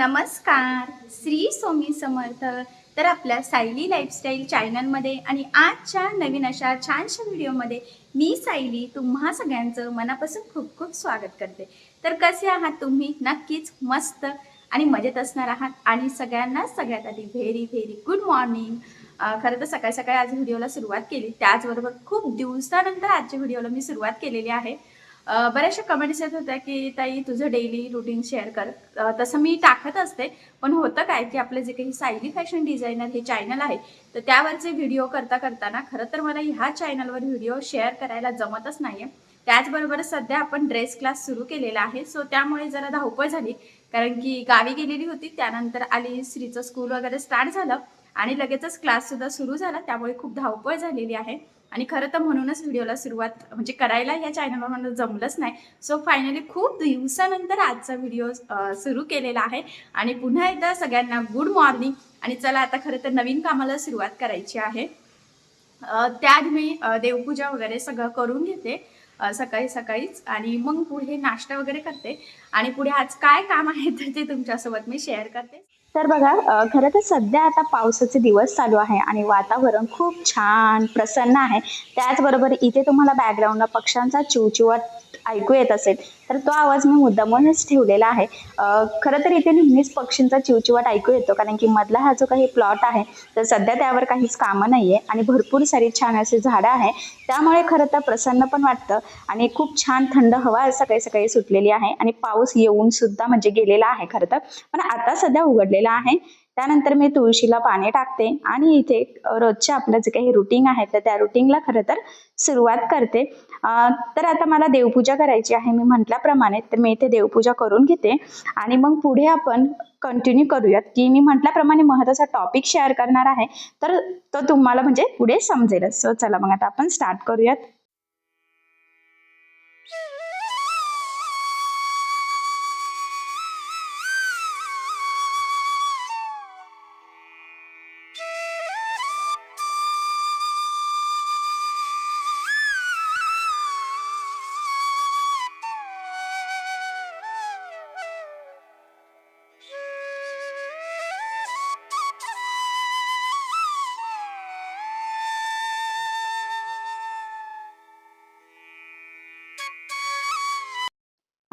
नमस्कार श्री स्वामी समर्थ. तर आपल्या सायली लाईफस्टाईल चॅनलमध्ये आणि आजच्या नवीन अशा छानशा व्हिडिओमध्ये मी सायली तुम्हा सगळ्यांचं मनापासून खूप खूप स्वागत करते. तर कसे आहात तुम्ही? नक्कीच मस्त आणि मजेत असणार आहात. आणि सगळ्यांना सगळ्यात आधी व्हेरी व्हेरी गुड मॉर्निंग खरं तर सकाळी सकाळी आज व्हिडिओला सुरुवात केली. त्याचबरोबर खूप दिवसानंतर आजच्या व्हिडिओला मी सुरुवात केलेली आहे. बऱ्याचशा कमेंट्स येत होत्या की ताई तुझं डेली रुटीन शेअर कर. तसं मी टाकत असते पण होतं काय की आपलं जे काही सायली फॅशन डिझायनर हे चॅनल आहे तर त्यावरचे व्हिडिओ करता करताना खरं तर मला ह्या चॅनलवर व्हिडिओ शेअर करायला जमतच नाहीये. त्याचबरोबर सध्या आपण ड्रेस क्लास सुरू केलेला आहे सो त्यामुळे जरा धावपळ झाली. कारण की गावी गेलेली होती त्यानंतर आली श्रीचं स्कूल वगैरे स्टार्ट झालं आणि लगेचच क्लाससुद्धा सुरू झाला त्यामुळे खूप धावपळ झालेली आहे. आणि खरं तर म्हणूनच व्हिडिओला सुरुवात म्हणजे करायला या चॅनलवर मला जमलंच नाही. सो फायनली खूप दिवसानंतर आजचा व्हिडिओ सुरू केलेला आहे. आणि पुन्हा एकदा सगळ्यांना गुड मॉर्निंग आणि चला आता खरं तर नवीन कामाला सुरुवात करायची आहे. त्याआधी मी देवपूजा वगैरे सगळं करून घेते सकाळी सकाळीच. आणि मग पुढे नाश्ता वगैरे करते. आणि पुढे आज काय काम आहे तर ते तुमच्यासोबत मी शेअर करते. तर बघा खरं तर सध्या आता पावसाचे दिवस चालू आहे आणि वातावरण खूप छान प्रसन्न आहे. त्याचबरोबर इथे तुम्हाला बॅकग्राऊंडला पक्ष्यांचा चिवचिवाट ऐकू येत असेल तर तो आवाज मी मुद्दामूनच ठेवलेला आहे. खरं तर इथे नेहमीच पक्षींचा चिवचिवाट ऐकू येतो कारण की मधला हा जो काही प्लॉट आहे तर सध्या त्यावर काहीच कामं नाही आहे आणि भरपूर सारी छान असे झाडं आहे. त्यामुळे खरं तर प्रसन्न पण वाटतं आणि खूप छान थंड हवा सकाळी सकाळी सुटलेली आहे आणि पाऊस येऊन सुद्धा म्हणजे गेलेला आहे खरं तर. पण आता सध्या उघडलेला आहे. त्यानंतर मी तुळशीला पाणी टाकते आणि इथे रोजच्या आपलं जे काही रुटीन आहे तर त्या रुटीनला खरं तर सुरुवात करते. तर आता मला देवपूजा करायची आहे मी म्हटल्याप्रमाणे तर मी इथे देवपूजा करून घेते. आणि मग पुढे आपण कंटिन्यू करूयात की मी म्हटल्याप्रमाणे महत्त्वाचा टॉपिक शेअर करणार आहे. तर तो तुम्हाला म्हणजे पुढे समजेलच. सो चला मग आता आपण स्टार्ट करूयात.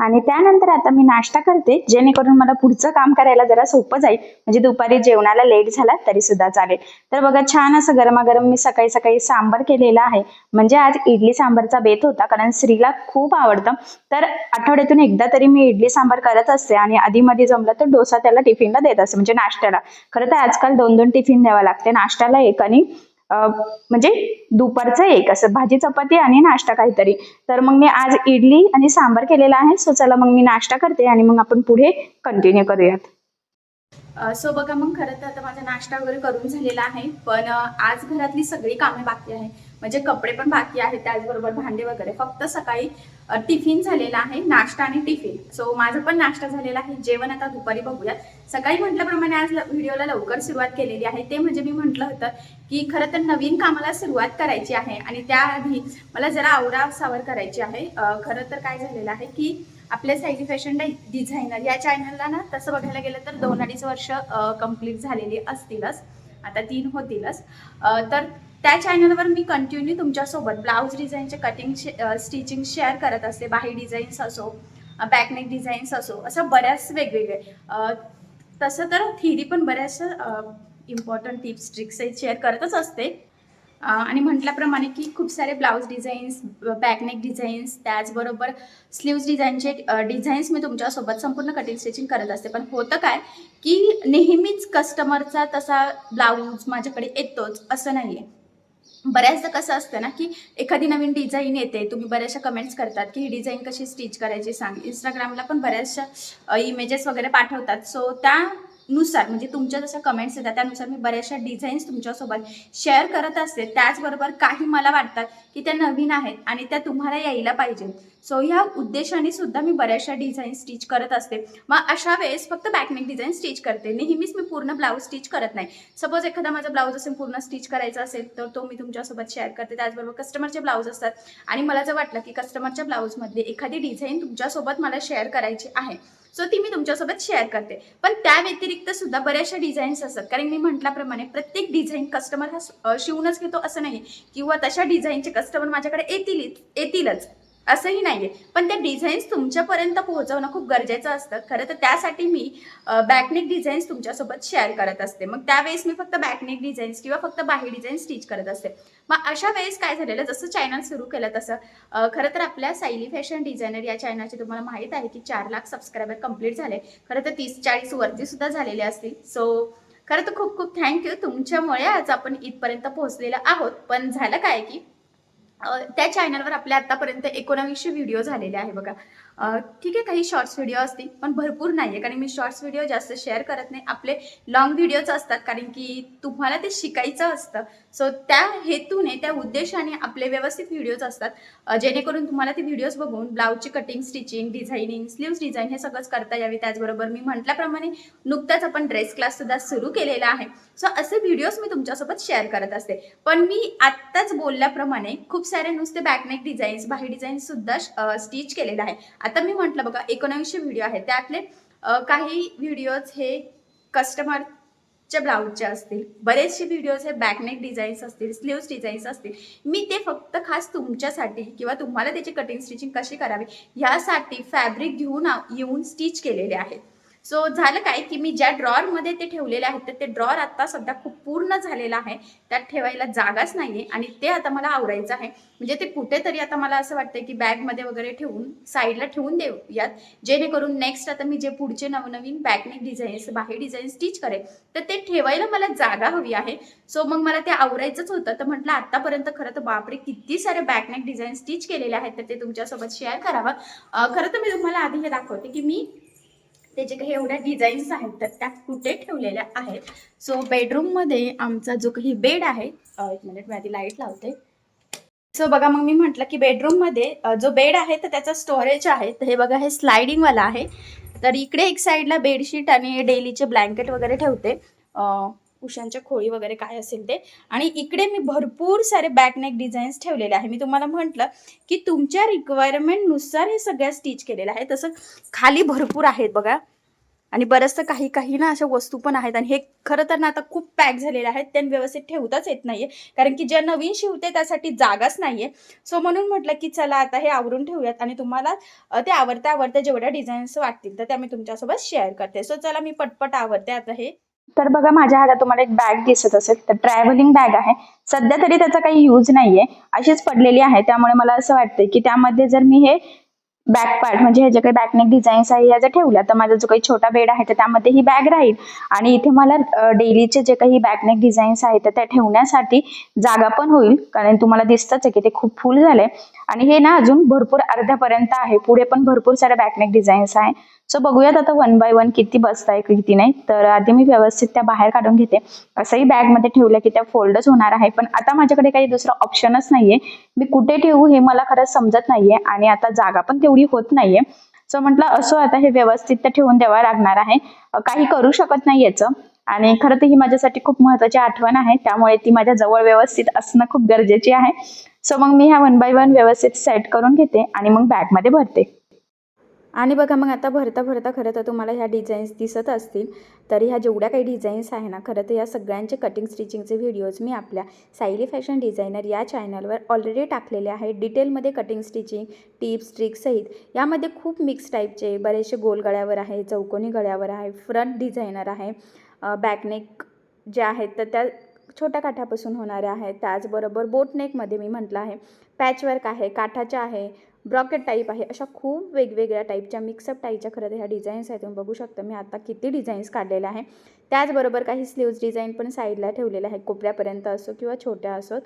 आणि त्यानंतर आता मी नाश्ता करते जेणेकरून मला पुढचं काम करायला जरा सोपं जाईल. म्हणजे दुपारी जेवणाला लेट झाला तरी सुद्धा चालेल. तर बघा छान असं गरमागरम मी सकाळी सकाळी सांबार केलेला आहे. म्हणजे आज इडली सांबारचा बेत होता कारण स्त्रीला खूप आवडतं. तर आठवड्यातून एकदा तरी मी इडली सांबार करत असते आणि आधी मध्ये जमलं तर डोसा त्याला टिफिनला देत असते म्हणजे नाश्त्याला. खरं तर आजकाल दोन दोन टिफिन द्यावं लागते नाश्त्याला एक आणि म्हणजे दुपारचं एक असं भाजी चपाती आणि नाश्ता काहीतरी. तर मग मी आज इडली आणि सांबार केलेला आहे. सो चला मग मी नाश्ता करते आणि मग आपण पुढे कंटिन्यू करूयात. सो बघा मग खरं तर आता माझा नाश्ता वगैरे करून झालेला आहे. पण आज घरातली सगळी कामे बाकी आहे. म्हणजे कपडे पण बाकी आहेत त्याचबरोबर भांडे वगैरे. फक्त सकाळी टिफिन झालेला आहे नाश्ता आणि टिफिन. सो माझं पण नाश्ता झालेला आहे. जेवण आता दुपारी बघूयात. सकाळी म्हटल्याप्रमाणे आज व्हिडिओला लवकर सुरुवात केलेली आहे. ते म्हणजे मी म्हटलं होतं की खरं तर नवीन कामाला सुरुवात करायची आहे आणि त्याआधी मला जरा आवरा सावर करायची आहे. खरं तर काय झालेलं आहे की आपल्या सायली फॅशन डिझायनर या चॅनलला ना तसं बघायला गेलं तर दोन अडीच वर्ष कंप्लीट झालेली असतीलच. आता तीन होतीलच. तर त्या चॅनलवर मी कंटिन्यू तुमच्यासोबत ब्लाऊज डिझाईनचे कटिंग स्टिचिंग शेअर करत असते. बाही डिझाईन्स असो बॅकनेक डिझाईन्स असो असं बऱ्याच वेगवेगळे. तसं तर थिरी पण बऱ्याचशा इम्पॉर्टंट टिप्स ट्रिक्स शेअर करतच असते. आणि म्हटल्याप्रमाणे की खूप सारे blouse designs back neck designs त्याचबरोबर स्लीव्ज डिझाईनचे डिझाईन्स मी तुमच्यासोबत संपूर्ण कटिंग स्टिचिंग करत असते. पण होतं काय की नेहमीच कस्टमरचा तसा ब्लाऊज माझ्याकडे येतोच असं नाही आहे बऱ्याचदा कसं असतं ना की एखादी नवीन डिझाईन येते तुम्ही बऱ्याचशा कमेंट्स करतात की ही डिझाईन कशी स्टिच करायची सांग. इंस्टाग्रामला पण बऱ्याचशा इमेजेस वगैरे पाठवतात. सो त्या नुसार म्हणजे तुमच्या जसं कमेंट्स येतात त्यानुसार मी बऱ्याचशा डिझाईन्स तुमच्यासोबत शेअर करत असते. त्याचबरोबर काही मला वाटतात की त्या नवीन आहेत आणि त्या तुम्हाला यायला पाहिजेत सो ह्या उद्देशाने सुद्धा मी बऱ्याचशा डिझाईन स्टिच करत असते. मग अशा वेळेस फक्त बॅकनेक डिझाईन स्टिच करते. नेहमीच मी पूर्ण ब्लाऊज स्टिच करत नाही. सपोज एखादा माझा ब्लाऊज असेल पूर्ण स्टिच करायचा असेल तर तो मी तुमच्यासोबत शेअर करते. त्याचबरोबर कस्टमरचे ब्लाऊज असतात. आणि मला जर वाटलं की कस्टमरच्या ब्लाऊजमधली एखादी डिझाईन तुमच्यासोबत मला शेअर करायची आहे सो ती मी तुमच्यासोबत शेअर करते. पण त्या व्यतिरिक्त सुद्धा बऱ्याचशा डिझाईन्स असतात. कारण मी म्हटल्याप्रमाणे प्रत्येक डिझाईन कस्टमर हा शिवूनच घेतो असं नाही. किंवा तशा डिझाईनचे कस्टमर माझ्याकडे येतील येतीलच. असंही नाही आहे पण त्या डिझाईन्स तुमच्यापर्यंत पोहोचवणं खूप गरजेचं असतं. खरं तर त्यासाठी मी बॅकनेक डिझाईन्स तुमच्यासोबत शेअर करत असते. मग त्यावेळेस मी फक्त बॅकनेक डिझाईन्स किंवा फक्त बाही डिझाईन स्टिच करत असते. मग अशा वेळेस काय झालेलं? जसं चॅनल सुरू केलं तसं. खरं तर आपल्या सायली फॅशन डिझायनर या चॅनलची तुम्हाला माहीत आहे की चार लाख सबस्क्रायबर कंप्लीट झाले. खरं तर तीस चाळीस वरती सुद्धा झालेले असतील. सो खरं तर खूप खूप थँक्यू तुमच्यामुळे आज आपण इथपर्यंत पोहोचलेलं आहोत. पण झालं काय की त्या चॅनलवर आपल्या आतापर्यंत एकोणावीसशे व्हिडिओ झालेले आहे बघा. ठीक आहे काही शॉर्ट्स व्हिडिओ असतील पण भरपूर नाही आहे कारण मी शॉर्ट्स व्हिडिओ जास्त शेअर करत नाही. आपले लॉंग व्हिडिओज असतात कारण की तुम्हाला ते शिकायचं असतं. सो त्या हेतूने त्या उद्देशाने आपले व्यवस्थित व्हिडिओज असतात. जेणेकरून तुम्हाला ते व्हिडिओज बघून ब्लाऊजची cutting stitching designing sleeves design हे सगळंच करता यावे. त्याचबरोबर मी म्हटल्याप्रमाणे नुकताच आपण ड्रेस क्लास सुद्धा सुरू केलेला आहे. सो असे व्हिडिओज मी तुमच्यासोबत शेअर करत असते. पण मी आत्ताच बोलल्याप्रमाणे खूप सारे नुसते बॅकनेक डिझाईन्स बाही डिझाईन सुद्धा स्टिच केलेलं आहे. आता मी म्हटलं बघा एकोणावीसशे व्हिडिओ आहेत. त्यातले काही व्हिडिओज हे कस्टमरच्या ब्लाऊजचे असतील. बरेचसे व्हिडिओज हे बॅकनेक डिझाईन्स असतील स्लीव्स डिझाईन्स असतील. मी ते फक्त खास तुमच्यासाठी किंवा तुम्हाला त्याची कटिंग स्टिचिंग कशी करावी ह्यासाठी फॅब्रिक घेऊन येऊन स्टिच केलेले आहेत. सो झालं काय की मी ज्या ड्रॉरमध्ये ते ठेवलेले आहेत तर ते ड्रॉर आता सध्या खूप पूर्ण झालेला आहे. त्यात ठेवायला जागाच नाही आहे आणि ते आता मला आवरायचं आहे. म्हणजे ते कुठेतरी आता मला असं वाटतं की बॅगमध्ये वगैरे ठेवून साईडला ठेवून देऊयात. जेणेकरून नेक्स्ट आता मी जे पुढचे नवनवीन बॅकनेक डिझाईन्स बाहेर डिझाईन स्टिच करेल तर ते ठेवायला मला जागा हवी आहे. सो मग मला ते आवरायचंच होतं. तर म्हटलं आत्तापर्यंत खरं तर बापरे किती सारे बॅकनेक डिझाईन स्टिच केलेले आहेत तर ते तुमच्यासोबत शेअर करावं. खरं तर मी तुम्हाला आधी हे दाखवते की मी त्याचे काही एवढ्या डिझाईन्स आहेत तर त्या कुठे ठेवलेल्या आहेत? सो बेडरूममध्ये आमचा जो काही बेड आहे एक मिनिट मी आधी लाइट लावते. सो बघा मग मी म्हटलं की बेडरूममध्ये जो बेड आहे तर त्याचा स्टोरेज आहे. तर हे बघा हे स्लायडिंगवाला आहे. तर इकडे एक साईडला बेडशीट आणि डेलीचे ब्लँकेट वगैरे ठेवते. कुशांच्या खोळी वगैरे काय असेल ते. आणि इकडे मी भरपूर सारे बॅकनेक डिझाईन्स ठेवलेले आहे. मी तुम्हाला म्हटलं की तुमच्या रिक्वायरमेंटनुसार हे सगळ्या स्टिच केलेलं आहे तसं खाली भरपूर आहेत बघा. आणि बरंचसं काही काही ना अशा वस्तू पण आहेत. आणि हे खरं तर ना आता खूप पॅक झालेले आहेत. त्यांनी व्यवस्थित ठेवताच येत नाहीये. कारण की ज्या नवीन शिवते त्यासाठी जागाच नाहीये. सो म्हणून म्हटलं की चला आता हे आवरून ठेवूयात. आणि तुम्हाला ते आवडता आवडत्या जेवढ्या डिझाईन्स वाटतील तर त्या मी तुमच्यासोबत शेअर करते. सो चला मी पटपट आवडते आता हे. तर बघा माझ्या हातात तुम्हाला एक बॅग दिसत असेल. तर ट्रॅव्हलिंग बॅग आहे. सध्या तरी त्याचा काही यूज नाहीये. अशीच पडलेली आहे. त्यामुळे मला असं वाटतंय की त्यामध्ये जर मी हे बॅक पार्ट म्हणजे हे जे काही बॅकनेक डिझाईन्स आहे ह्या जर ठेवल्या तर माझा जो काही छोटा बेड आहे तर त्यामध्ये ही बॅग राहील. आणि इथे मला डेलीचे जे काही बॅकनेक डिझाईन्स आहेत तर त्या ठेवण्यासाठी जागा पण होईल. कारण तुम्हाला दिसतच आहे की ते खूप फुल झालंय. आणि हे ना अजून भरपूर अर्ध्यापर्यंत आहे. पुढे पण भरपूर सारे बॅकनेक डिझाईन्स आहे. सो बघूयात आता वन बाय वन किती बसताय किती नाही. तर आधी मी व्यवस्थित त्या बाहेर काढून घेते. असंही बॅगमध्ये ठेवलं की त्या फोल्डच होणार आहे. पण आता माझ्याकडे काही दुसरं ऑप्शनच नाहीये. मी कुठे ठेवू हे मला खरंच समजत नाहीये आणि आता जागा पण तेवढी होत नाहीये. सो म्हटलं असो आता हे व्यवस्थित तर ठेवून द्यावं लागणार आहे. काही करू शकत नाही याचं. आणि खरं तर ही माझ्यासाठी खूप महत्वाची आठवण आहे. त्यामुळे ती माझ्या जवळ व्यवस्थित असणं खूप गरजेची आहे. सो मग मी ह्या वन बाय वन व्यवस्थित सेट करून घेते आणि मग बॅगमध्ये भरते. आणि बघा मग आता भरता भरता खरं तर तुम्हाला ह्या डिझाईन्स दिसत असतील तर ह्या जेवढ्या काही डिझाईन्स आहे ना खरं तर या सगळ्यांचे कटिंग स्टिचिंगचे व्हिडिओज मी आपल्या सायली फॅशन डिझायनर या चॅनलवर ऑलरेडी टाकलेले आहे. डिटेलमध्ये कटिंग स्टिचिंग टिप्स ट्रिक्ससहित यामध्ये खूप मिक्स टाईपचे बरेचसे गोल गळ्यावर आहे चौकोनी गळ्यावर आहे फ्रंट डिझायनर आहे बॅकनेक जे आहेत तर त्या छोट्या काठापासून होणाऱ्या आहेत. त्याचबरोबर बोटनेकमध्ये मी म्हटलं आहे पॅचवर्क आहे काठाच्या आहे ब्रॉकेट टाईप आहे. अशा खूप वेगवेगळ्या टाईपच्या मिक्सअप टाईपच्या खरं तर ह्या डिझाईन्स आहेत. तुम्ही बघू शकता मी आता किती डिझाईन्स काढलेल्या आहे. त्याचबरोबर काही स्लीव्ज डिझाईन पण साईडला ठेवलेल्या आहे कोपऱ्यापर्यंत असो किंवा छोट्या असोत.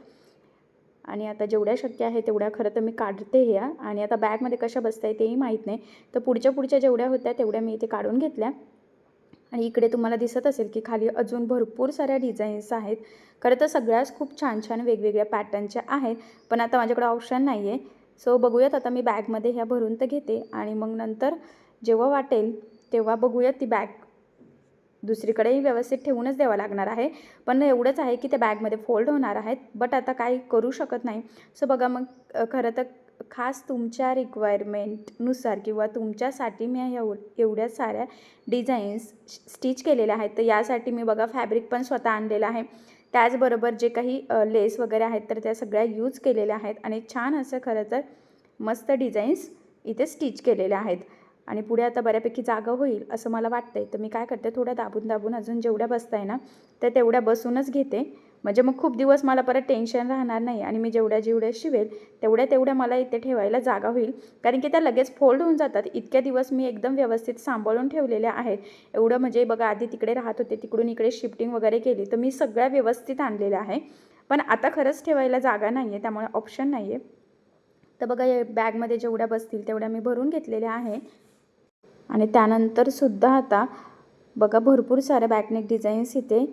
आणि आता जेवढ्या शक्य आहे तेवढ्या खरं तर मी काढते ह्या. आणि आता बॅगमध्ये कशा बसत आहे तेही माहीत नाही. तर पुढच्या पुढच्या जेवढ्या होत्या तेवढ्या मी इथे काढून घेतल्या. आणि इकडे तुम्हाला दिसत असेल की खाली अजून भरपूर साऱ्या डिझाईन्स आहेत. खरं तर सगळ्याच खूप छान छान वेगवेगळ्या पॅटर्नच्या आहेत. पण आता माझ्याकडे ऑप्शन नाही आहे सो बघूयात आता मी बॅगमध्ये ह्या भरून तर घेते आणि मग नंतर जेव्हा वाटेल तेव्हा बघूयात ती बॅग दुसरीकडेही व्यवस्थित ठेवूनच द्यावं लागणार आहे. पण एवढंच आहे की त्या बॅगमध्ये फोल्ड होणार आहेत बट आता काही करू शकत नाही. सो बघा मग खरं तर खास तुमच्या रिक्वायरमेंटनुसार किंवा तुमच्यासाठी मी एव एवढ्या साऱ्या डिझाईन्स स्टिच केलेल्या आहेत. तर यासाठी मी बघा फॅब्रिक पण स्वतः आणलेलं आहे. त्याचबरोबर जे काही लेस वगैरे आहेत तर त्या सगळ्या यूज केलेल्या आहेत. आणि छान असं खरं तर मस्त डिझाईन्स इथे स्टिच केलेल्या आहेत. आणि पुढे आता बऱ्यापैकी जागा होईल असं मला वाटतंय. तर मी काय करते थोड्या दाबून दाबून अजून जेवढ्या बसताय ना तर तेवढ्या बसूनच घेते. म्हणजे मग खूप दिवस मला परत टेन्शन राहणार नाही आणि मी जेवढ्या जेवढ्या शिवेल तेवढ्या तेवढ्या मला इथे ठेवायला जागा होईल. कारण की त्या लगेच फोल्ड होऊन जातात. इतक्या दिवस मी एकदम व्यवस्थित सांभाळून ठेवलेल्या आहेत. एवढं म्हणजे बघा आधी तिकडे राहत होते तिकडून इकडे शिफ्टिंग वगैरे केली तर मी सगळ्या व्यवस्थित आणलेल्या आहे. पण आता खरंच ठेवायला जागा नाही आहे त्यामुळे ऑप्शन नाही आहे तर बघा या बॅगमध्ये जेवढ्या बसतील तेवढ्या मी भरून घेतलेल्या आहे. आणि त्यानंतरसुद्धा आता बघा भरपूर साऱ्या बॅकनेक डिझाईन्स इथे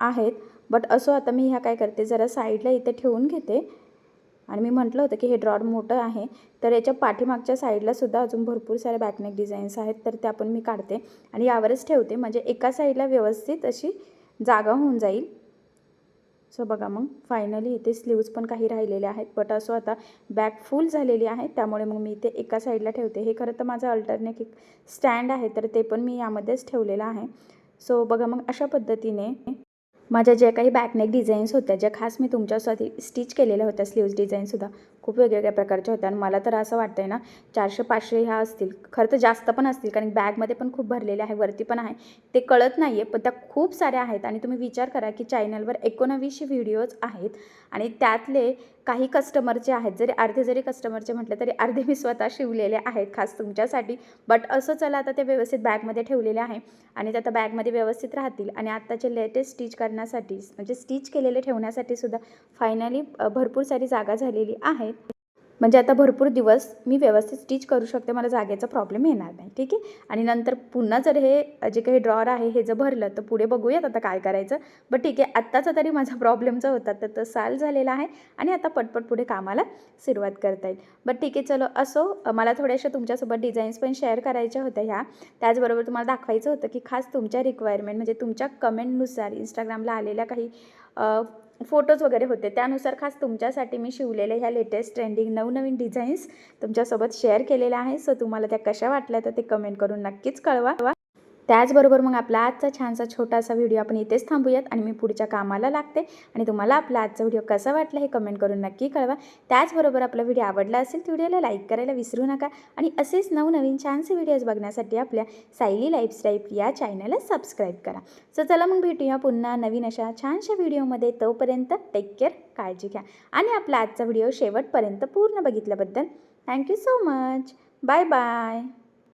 आहेत. बट असो आता मी ह्या काय करते जरा साईडला इथे ठेवून घेते. आणि मी म्हटलं होतं की हे ड्रॉर मोठं आहे तर याच्या पाठीमागच्या साईडलासुद्धा अजून भरपूर साऱ्या बॅकनेक डिझाईन्स आहेत तर त्या पण मी काढते. आणि यावरच ठेवते म्हणजे एका साईडला व्यवस्थित अशी जागा होऊन जाईल. सो बघा मग फायनली इथे स्लीव्ज पण काही राहिलेले आहेत. बट असो आता बॅक फुल झालेली आहे त्यामुळे मग मी इथे एका साईडला ठेवते. हे खरं तर माझं अल्टरनेट एक स्टँड आहे तर ते पण मी यामध्येच ठेवलेलं आहे. सो बघा मग अशा पद्धतीने माझ्या ज्या काही बॅकनेक डिझाईन्स होत्या ज्या खास मी तुमच्यासाठी स्टिच केलेल्या होत्या स्लीव्ज डिझाईनसुद्धा खूप वेगवेगळ्या प्रकारच्या होत्या आणि मला तर असं वाटतं आहे ना चारशे पाचशे ह्या असतील. खरं तर जास्त पण असतील कारण बॅगमध्ये पण खूप भरलेले आहे वरती पण आहे. ते कळत नाही आहे पण त्या खूप साऱ्या आहेत आणि तुम्ही विचार करा की चॅनलवर एकोणावीसशे व्हिडिओज आहेत आणि त्यातले काही कस्टमरचे आहेत. जरी अर्धे जरी कस्टमरचे म्हटले तरी अर्धे मी स्वतः शिवलेले आहेत खास तुमच्यासाठी. बट असं चला आता ते व्यवस्थित बॅगमध्ये ठेवलेले आहे आणि ते आता बॅगमध्ये व्यवस्थित राहतील. आणि आत्ताचे लेटेस्ट स्टिच करण्यासाठी म्हणजे स्टिच केलेले ठेवण्यासाठी सुद्धा फायनली भरपूर सारी जागा झालेली आहे. म्हणजे आता भरपूर दिवस मी व्यवस्थित स्टिच करू शकते मला जागेचा प्रॉब्लेम येणार नाही ठीक आहे? आणि नंतर पुन्हा जर हे जे काही ड्रॉर आहे हे जर भरलं तर पुढे बघूयात आता काय करायचं. बट ठीक आहे आत्ताचा तरी माझा प्रॉब्लेमचा होता तर तो साल झालेला आहे आणि आता पटपट पुढे कामाला सुरुवात करता येईल. बट ठीक आहे चलो असो मला थोड्याशा तुमच्यासोबत डिझाईन्स पण शेअर करायच्या होत्या ह्या. त्याचबरोबर तुम्हाला दाखवायचं होतं की खास तुमच्या रिक्वायरमेंट म्हणजे तुमच्या कमेंटनुसार इंस्टाग्रामला आलेल्या काही फोटोज वगैरे होते. त्यानुसार खास तुमच्यासाठी मी शिवलेल्या ह्या लेटेस्ट ट्रेंडिंग नवनवीन डिझाईन्स तुमच्यासोबत शेअर केलेल्या आहे सो तुम्हाला त्या कशा वाटल्या तर ते कमेंट करून नक्कीच कळवा. त्याचबरोबर मग आपला आजचा छानसा छोटासा व्हिडिओ आपण इथेच थांबूयात आणि मी पुढच्या कामाला लागते. आणि तुम्हाला आपला आजचा व्हिडिओ कसा वाटला हे कमेंट करून नक्की कळवा. त्याचबरोबर आपला व्हिडिओ आवडला असेल तर व्हिडिओला लाईक करायला विसरू नका. आणि असेच नवनवीन छानसे व्हिडिओज बघण्यासाठी आपल्या सायली लाईफस्टाईल या चॅनलला सबस्क्राईब करा. सो चला मग भेटूया पुन्हा नवीन अशा छानशा व्हिडिओमध्ये तोपर्यंत टेक केअर काळजी घ्या. आणि आपला आजचा व्हिडिओ शेवटपर्यंत पूर्ण बघितल्याबद्दल thank you so much bye bye